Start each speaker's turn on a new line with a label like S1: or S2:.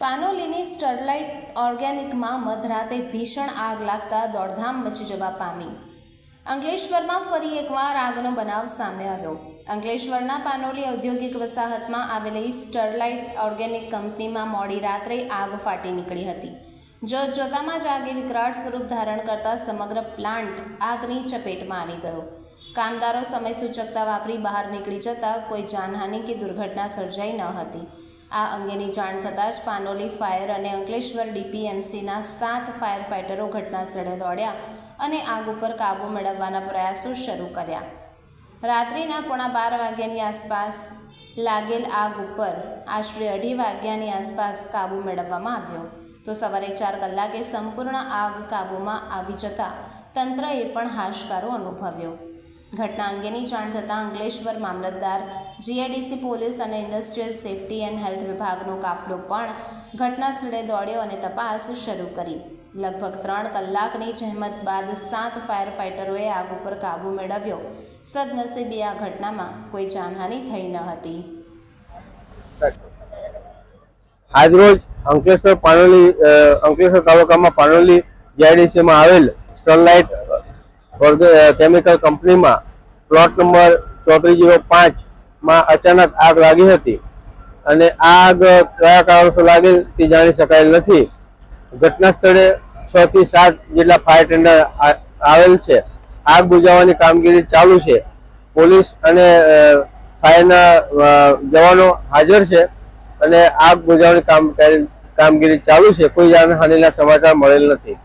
S1: પાનોલીની સ્ટરલાઇટ ઓર્ગેનિકમાં મધરાતે ભીષણ આગ લાગતા દોડધામ મચી જવા પામી. અંકલેશ્વરમાં ફરી એકવાર આગનો બનાવ સામે આવ્યો. અંકલેશ્વરના પાનોલી ઔદ્યોગિક વસાહતમાં આવેલી સ્ટરલાઇટ ઓર્ગેનિક કંપનીમાં મોડી રાત્રે આગ ફાટી નીકળી હતી. જો જોતામાં જ આગે વિકરાળ સ્વરૂપ ધારણ કરતા સમગ્ર પ્લાન્ટ આગની ચપેટમાં આવી ગયો. કામદારો સમય સૂચકતા વાપરી બહાર નીકળી જતા કોઈ જાનહાનિ કે દુર્ઘટના સર્જાઈ ન હતી. આ અંગેની જાણ થતાં જ પાનોલી ફાયર અને અંકલેશ્વર ડીપીએમસીના સાત ફાયર ફાઇટરો ઘટના સ્થળે દોડ્યા અને આગ ઉપર કાબૂ મેળવવાના પ્રયાસો શરૂ કર્યા. રાત્રિના પોણા બાર વાગ્યાની આસપાસ લાગેલ આગ ઉપર આશરે અઢી વાગ્યાની આસપાસ કાબૂ મેળવવામાં આવ્યો. તો સવારે ચાર કલાકે સંપૂર્ણ આગ કાબૂમાં આવી જતાં તંત્રએ પણ હાશકારો અનુભવ્યો. ઘટના અંગેની જાણ થતાં અંકલેશ્વર મામલતદાર જીઆઈડીસી પોલીસ અને ઇન્ડસ્ટ્રીયલ સેફટી એન્ડ હેલ્થ વિભાગનો કાફલો પણ ઘટના સ્થળે દોડ્યો અને તપાસ શરૂ કરી. લગભગ ત્રણ કલાકની જહેમત બાદ સાત ફાયર ફાઇટરોએ આગ ઉપર કાબૂ મેળવ્યો. સદનસીબે આ ઘટનામાં કોઈ જાનહાનિ થઈ ન હતી.
S2: આજરોજ અંકલેશ્વર પાનોલી અંકલેશ્વર તાલુકામાં પાનોલી જીઆઈડીસીમાં આવેલ સ્ટરલાઇટ કેમિકલ કંપનીમાં પ્લોટ નંબર ચોત્રીસ જીરો પાંચમાં અચાનક આગ લાગી હતી. અને આગ કયા કારણોસર લાગેલ તે જાણી શકાયેલ નથી. ઘટના સ્થળે છ થી સાત જેટલા ફાયર ટેન્ડર આવેલ છે. આગ બુઝાવવાની કામગીરી ચાલુ છે. પોલીસ અને ફાયરના જવાનો હાજર છે અને આગ બુઝાવવાની કામ, કામગીરી ચાલુ છે. કોઈ જાનહાનિના સમાચાર મળેલ નથી.